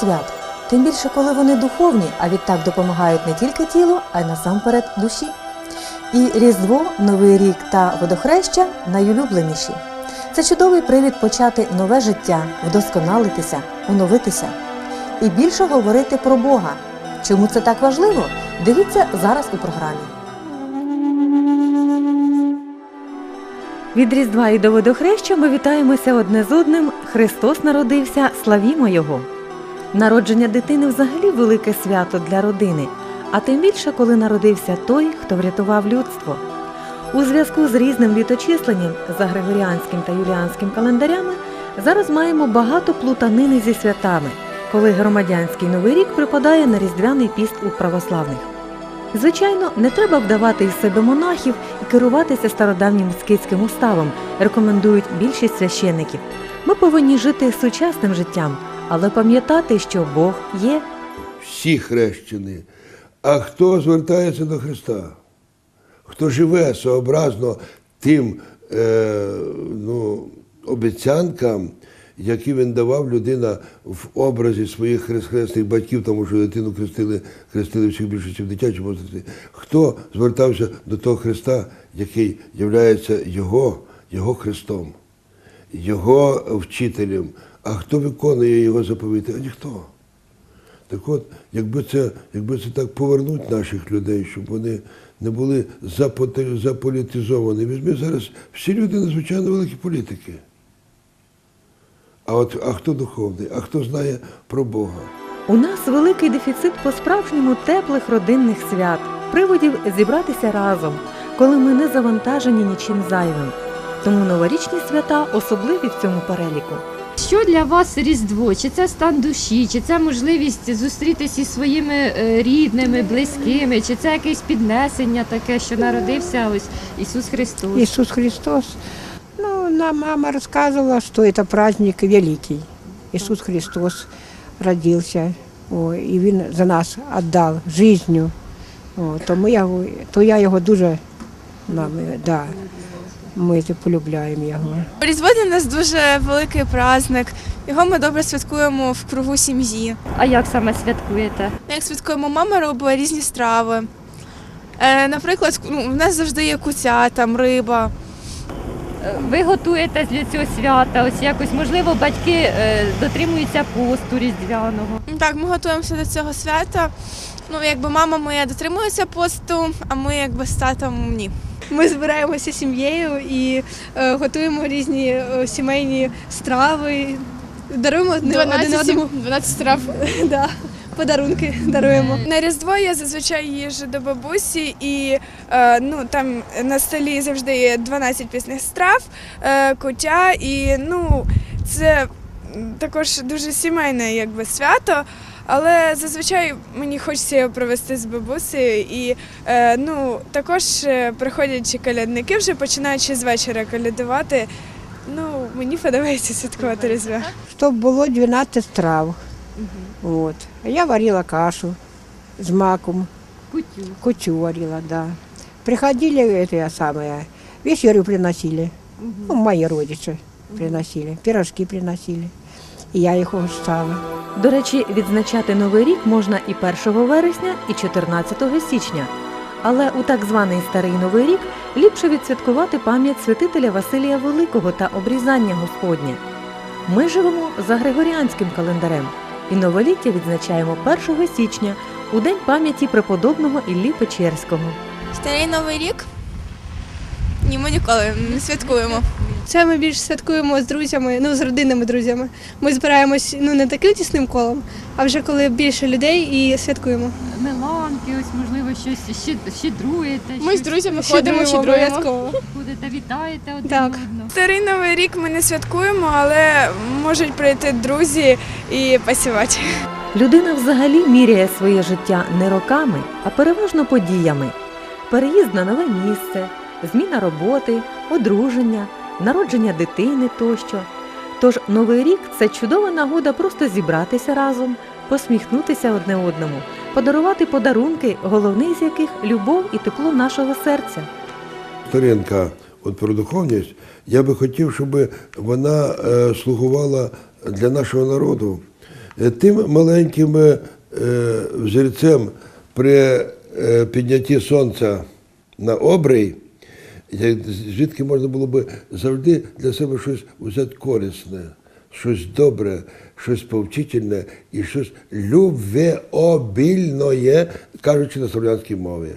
свят, тим більше, коли вони духовні, а відтак допомагають не тільки тілу, а й насамперед душі. І Різдво, Новий рік та водохреща найулюбленіші. Це чудовий привід почати нове життя, вдосконалитися, оновитися і більше говорити про Бога. Чому це так важливо? Дивіться зараз у програмі. Від Різдва і до водохреща ми вітаємося одне з одним. Христос народився, славімо Його. Народження дитини взагалі велике свято для родини, а тим більше, коли народився той, хто врятував людство. У зв'язку з різним літочисленням за григоріанським та юліанським календарями зараз маємо багато плутанини зі святами, коли громадянський новий рік припадає на різдвяний піст у православних. Звичайно, не треба вдавати із себе монахів і керуватися стародавнім скитським уставом, рекомендують більшість священиків. Ми повинні жити сучасним життям, але пам'ятати, що Бог є. всі хрещені. А хто звертається до Христа? Хто живе сообразно тим е, ну, обіцянкам, які він давав людина в образі своїх хресних батьків, тому що дитину хрестили, хрестили всіх більше, ніж в дитячому возрасті. Хто звертався до того Христа, який є Його, Його Христом, Його вчителем, а хто виконує Його заповіти? А ніхто. Так от, якби це, якби це так повернуть наших людей, щоб вони не були заполітизовані. Візьми зараз всі люди надзвичайно великі політики. А от а хто духовний, а хто знає про Бога? У нас великий дефіцит по-справжньому теплих родинних свят, приводів зібратися разом, коли ми не завантажені нічим зайвим. Тому новорічні свята особливі в цьому переліку. Що для вас Різдво? Чи це стан душі, чи це можливість зустрітися зі своїми е, рідними, близькими, чи це якесь піднесення таке, що народився ось Ісус Христос? Иисус Христос. Ну, нам мама рассказывала, что это праздник великий. Иисус Христос родился, о, і Він за нас віддав жизнью. О, то, я його дуже нам, да, ми це полюбляємо його. Різдво для нас дуже великий праздник. Його ми добре святкуємо в кругу сім'ї. А як саме святкуєте? Як святкуємо, мама робить різні страви. Е, наприклад, ну, в нас завжди є куця, там риба. Ви готуєтесь для цього свята? Ось якось можливо батьки е, дотримуються посту різдвяного. Так, ми готуємося до цього свята. Ну, якби мама моя дотримується посту, а ми якби з татом ні. Ми збираємося сім'єю і е, готуємо різні е, сімейні страви, даруємо одне- один одному 12 страв. да, подарунки даруємо. На Різдво я зазвичай їжджу до бабусі, і е, ну, там на столі завжди є 12 пісних страв, е, куття, і ну, це м, також дуже сімейне якби, свято. Але зазвичай мені хочеться його провести з бабусею, і е, ну, також е, приходять колядники, вже починаючи з вечора колядувати. Ну, мені подобається святкувати Різдво. Щоб було 12 страв. От. А я варила кашу з маком, Кутю. кучу варила, да. Приходили это самое, вечерю приносили. Ну, мои родичи приносили, пирожки приносили. І я їх угощала. До речі, відзначати Новий рік можна і 1 вересня, і 14 січня. Але у так званий Старий Новий рік ліпше відсвяткувати пам'ять святителя Василія Великого та обрізання Господнє. Ми живемо за Григоріанським календарем і новоліття відзначаємо 1 січня у день пам'яті преподобного Іллі Печерського. Старий Новий рік? Ні, ми ніколи не святкуємо. Це ми більш святкуємо з друзями, ну з родинними друзями. Ми збираємось ну не таким тісним колом, а вже коли більше людей і святкуємо. Меланки, ось можливо, щось щед- щедруєте. Ми з щось друзями ходимо, щедруємо. обов'язково. ходите, вітаєте один Так. одного. Старий Новий рік ми не святкуємо, але можуть прийти друзі і посівати. Людина взагалі міряє своє життя не роками, а переважно подіями: переїзд на нове місце, зміна роботи, одруження, народження дитини тощо. Тож новий рік це чудова нагода просто зібратися разом, посміхнутися одне одному, подарувати подарунки, головний з яких любов і тепло нашого серця. Сторінка от про духовність, я би хотів, щоб вона е, слугувала для нашого народу Е, Тим маленьким е, взірцем при піднятті сонця на обрій, звідки можна було би завжди для себе щось взяти корисне, щось добре, щось повчительне і щось любвеобільне, кажучи на слов'янській мові.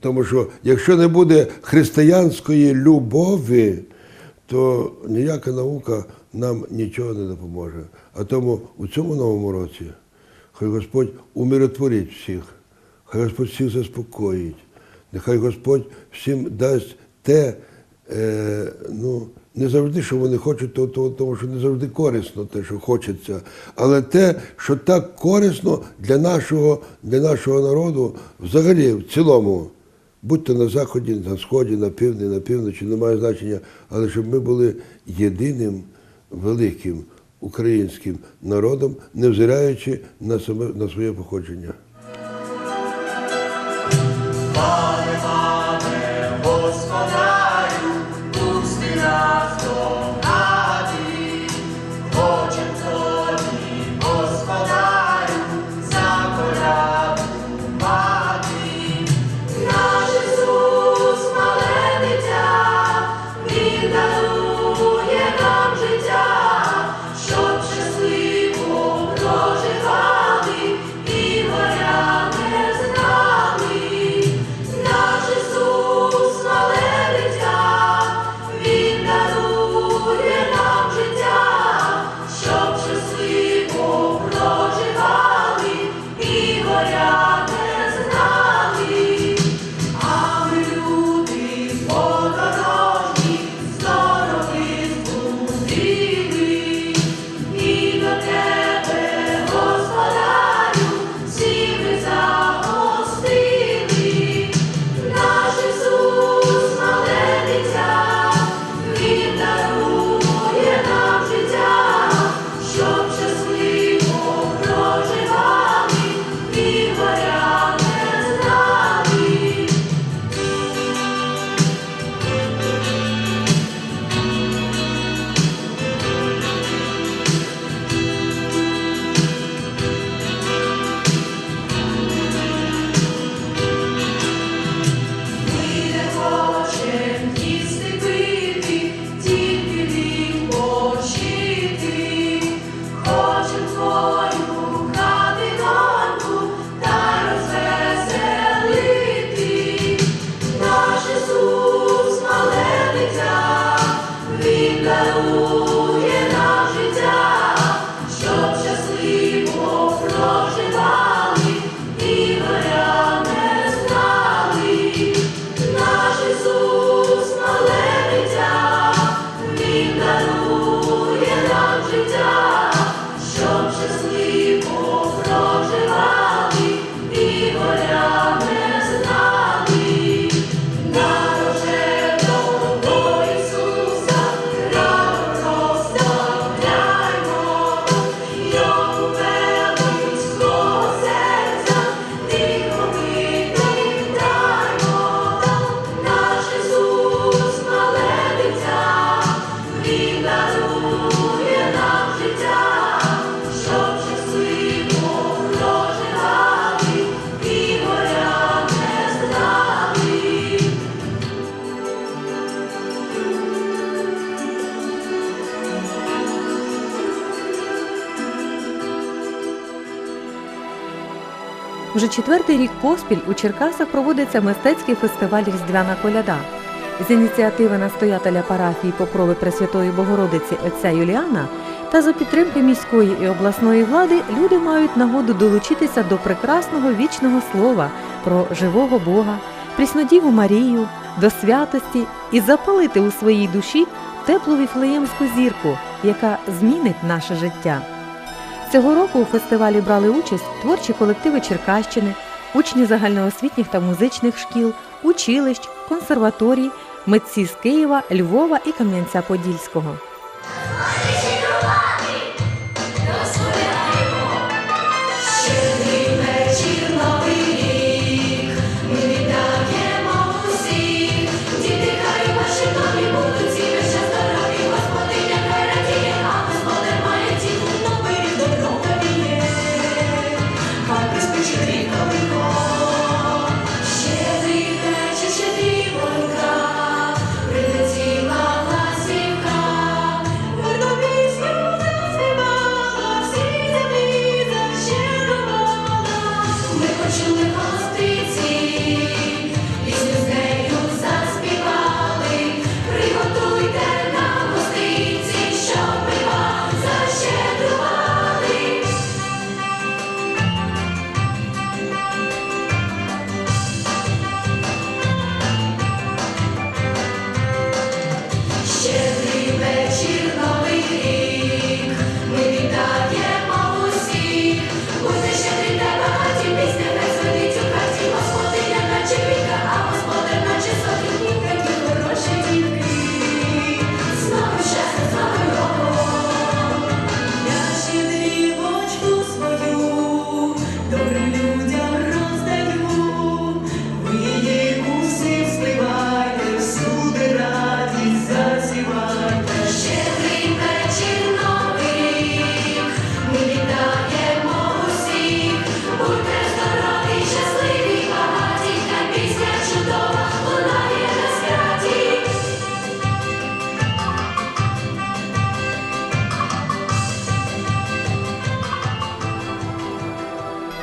Тому що якщо не буде християнської любові, то ніяка наука нам нічого не допоможе. А тому у цьому новому році хай Господь умиротворить всіх, хай Господь всіх заспокоїть, нехай Господь всім дасть те, е, ну, не завжди, що вони хочуть, то, то, тому що не завжди корисно те, що хочеться, але те, що так корисно для нашого, для нашого народу, взагалі, в цілому. Будь то на заході, на сході, на півдні, на півночі, немає значення, але щоб ми були єдиним великим українським народом, невзираючи на, саме, на своє походження. Вже четвертий рік поспіль у Черкасах проводиться мистецький фестиваль Різдвяна коляда. З ініціативи настоятеля парафії Покрови Пресвятої Богородиці отця Юліана та за підтримки міської і обласної влади люди мають нагоду долучитися до прекрасного вічного слова про живого Бога, Пріснодіву Марію, до святості і запалити у своїй душі теплу віфлеємську зірку, яка змінить наше життя. Цього року у фестивалі брали участь творчі колективи Черкащини, учні загальноосвітніх та музичних шкіл, училищ, консерваторій, митці з Києва, Львова і Кам'янця-Подільського. Щедрий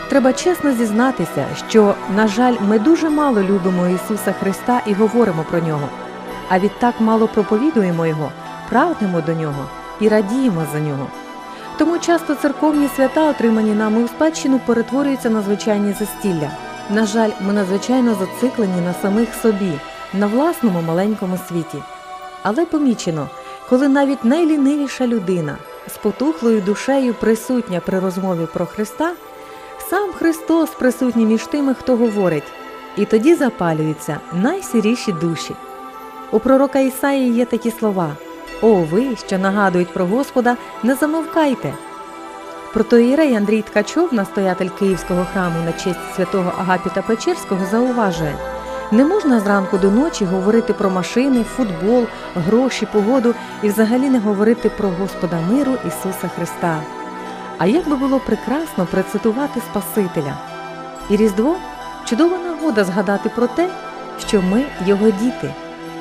Треба чесно зізнатися, що, на жаль, ми дуже мало любимо Ісуса Христа і говоримо про нього, а відтак мало проповідуємо Його, прагнемо до нього і радіємо за нього. Тому часто церковні свята, отримані нами у спадщину, перетворюються на звичайні застілля. На жаль, ми надзвичайно зациклені на самих собі, на власному маленькому світі. Але помічено, коли навіть найлінивіша людина з потухлою душею присутня при розмові про Христа, сам Христос присутній між тими, хто говорить, і тоді запалюються найсіріші душі. У пророка Ісаї є такі слова: О, ви, що нагадують про Господа, не замовкайте. Протоїрей Андрій Ткачов, настоятель Київського храму на честь святого Агапіта Печерського, зауважує: не можна зранку до ночі говорити про машини, футбол, гроші, погоду і взагалі не говорити про Господа миру Ісуса Христа. А як би було прекрасно процитувати Спасителя. І Різдво чудова нагода згадати про те, що ми його діти.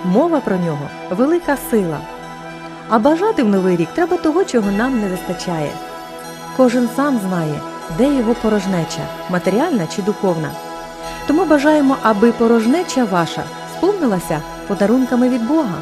Мова про нього велика сила. А бажати в новий рік треба того, чого нам не вистачає. Кожен сам знає, де його порожнеча, матеріальна чи духовна. Тому бажаємо, аби порожнеча ваша сповнилася подарунками від Бога.